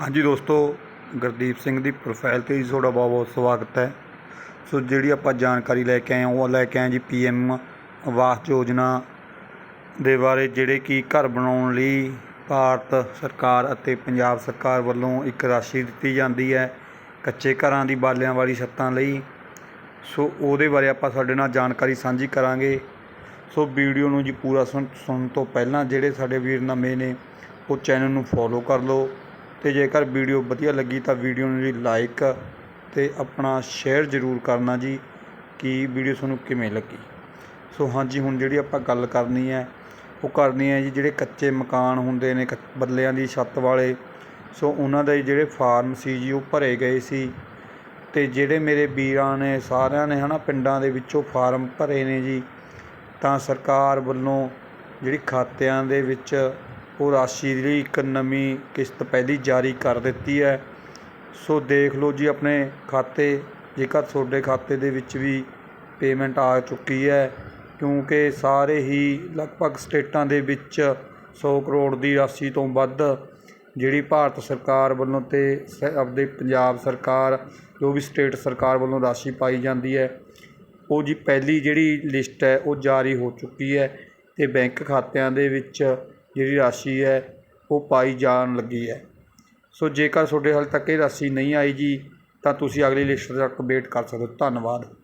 ਹਾਂਜੀ ਦੋਸਤੋ, ਗੁਰਦੀਪ ਸਿੰਘ ਦੀ ਪ੍ਰੋਫਾਈਲ ਤੇ ਜੀ ਤੁਹਾਡਾ ਬਹੁਤ ਬਹੁਤ ਸਵਾਗਤ ਹੈ। ਸੋ ਜਿਹੜੀ ਆਪਾਂ ਜਾਣਕਾਰੀ ਲੈ ਕੇ ਆਏ ਉਹ ਲੈ ਕੇ ਆਏ ਜੀ ਪੀਐਮ ਆਵਾਸ ਯੋਜਨਾ ਦੇ ਬਾਰੇ, ਜਿਹੜੇ ਕਿ ਘਰ ਬਣਾਉਣ ਲਈ ਭਾਰਤ ਸਰਕਾਰ ਅਤੇ ਪੰਜਾਬ ਸਰਕਾਰ ਵੱਲੋਂ ਇੱਕ ਰਾਸ਼ੀ ਦਿੱਤੀ ਜਾਂਦੀ ਹੈ ਕੱਚੇ ਘਰਾਂ ਦੀ ਬਾਲਿਆਂ ਵਾਲੀ ਛੱਤਾਂ ਲਈ। ਸੋ ਉਹਦੇ ਬਾਰੇ ਆਪਾਂ ਸਾਡੇ ਨਾਲ ਜਾਣਕਾਰੀ ਸਾਂਝੀ ਕਰਾਂਗੇ। ਸੋ ਵੀਡੀਓ ਨੂੰ ਜੀ ਪੂਰਾ ਸੁਣ ਸੁਣਨ ਤੋਂ ਪਹਿਲਾਂ ਜਿਹੜੇ ਸਾਡੇ ਵੀਰ ਨਵੇਂ ਨੇ, ਉਹ ਚੈਨਲ ਨੂੰ ਫੋਲੋ ਕਰ ਲਓ। ਅਤੇ ਜੇਕਰ ਵੀਡੀਓ ਵਧੀਆ ਲੱਗੀ ਤਾਂ ਵੀਡੀਓ ਨੂੰ ਜੀ ਲਾਈਕ ਅਤੇ ਆਪਣਾ ਸ਼ੇਅਰ ਜ਼ਰੂਰ ਕਰਨਾ ਜੀ, ਕਿ ਵੀਡੀਓ ਤੁਹਾਨੂੰ ਕਿਵੇਂ ਲੱਗੀ। ਸੋ ਹਾਂਜੀ ਹੁਣ ਜਿਹੜੀ ਆਪਾਂ ਗੱਲ ਕਰਨੀ ਹੈ, ਉਹ ਕਰਨੀ ਹੈ ਜੀ ਜਿਹੜੇ ਕੱਚੇ ਮਕਾਨ ਹੁੰਦੇ ਨੇ, ਕੱਚ- ਬੱਲਿਆਂ ਦੀ ਛੱਤ ਵਾਲੇ। ਸੋ ਉਹਨਾਂ ਦੇ ਜਿਹੜੇ ਫਾਰਮ ਸੀ ਜੀ, ਉਹ ਭਰੇ ਗਏ ਸੀ। ਤੇ ਜਿਹੜੇ ਮੇਰੇ ਵੀਰਾਂ ਨੇ, ਸਾਰਿਆਂ ਨੇ ਹਨਾ ਪਿੰਡਾਂ ਦੇ ਵਿੱਚੋਂ ਫਾਰਮ ਭਰੇ ਨੇ ਜੀ, ਤਾਂ ਸਰਕਾਰ ਵੱਲੋਂ ਜਿਹੜੀ ਖਾਤਿਆਂ ਦੇ ਵਿੱਚ ਉਹ ਰਾਸ਼ੀ ਦੀ ਇੱਕ ਨਵੀਂ ਕਿਸ਼ਤ ਪਹਿਲੀ ਜਾਰੀ ਕਰ ਦਿੱਤੀ ਹੈ। ਸੋ ਦੇਖ ਲਓ ਜੀ, ਆਪਣੇ ਖਾਤੇ, ਜੇਕਰ ਤੁਹਾਡੇ ਖਾਤੇ ਦੇ ਵਿੱਚ ਵੀ ਪੇਮੈਂਟ ਆ ਚੁੱਕੀ ਹੈ, ਕਿਉਂਕਿ ਸਾਰੇ ਹੀ ਲਗਭਗ ਸਟੇਟਾਂ ਦੇ ਵਿੱਚ 100 ਕਰੋੜ ਦੀ ਰਾਸ਼ੀ ਤੋਂ ਵੱਧ ਜਿਹੜੀ ਭਾਰਤ ਸਰਕਾਰ ਵੱਲੋਂ ਤੇ ਸ- ਆਪਦੇ ਪੰਜਾਬ ਸਰਕਾਰ, ਜੋ ਵੀ ਸਟੇਟ ਸਰਕਾਰ ਵੱਲੋਂ ਰਾਸ਼ੀ ਪਾਈ ਜਾਂਦੀ ਹੈ, ਉਹ ਜੀ ਪਹਿਲੀ ਜਿਹੜੀ ਲਿਸਟ ਹੈ, ਉਹ ਜਾਰੀ ਹੋ ਚੁੱਕੀ ਹੈ ਤੇ ਬੈਂਕ ਖਾਤਿਆਂ ਦੇ ਵਿੱਚ ਜਿਹੜੀ ਰਾਸ਼ੀ ਹੈ, ਉਹ ਪਾਈ ਜਾਣ ਲੱਗੀ ਹੈ। ਸੋ ਜੇਕਰ ਤੁਹਾਡੇ ਹਾਲੇ ਤੱਕ ਇਹ ਰਾਸ਼ੀ ਨਹੀਂ ਆਈ ਜੀ, ਤਾਂ ਤੁਸੀਂ ਅਗਲੀ ਲਿਸਟ ਤੱਕ ਵੇਟ ਕਰ ਸਕਦੇ ਹੋ। ਧੰਨਵਾਦ।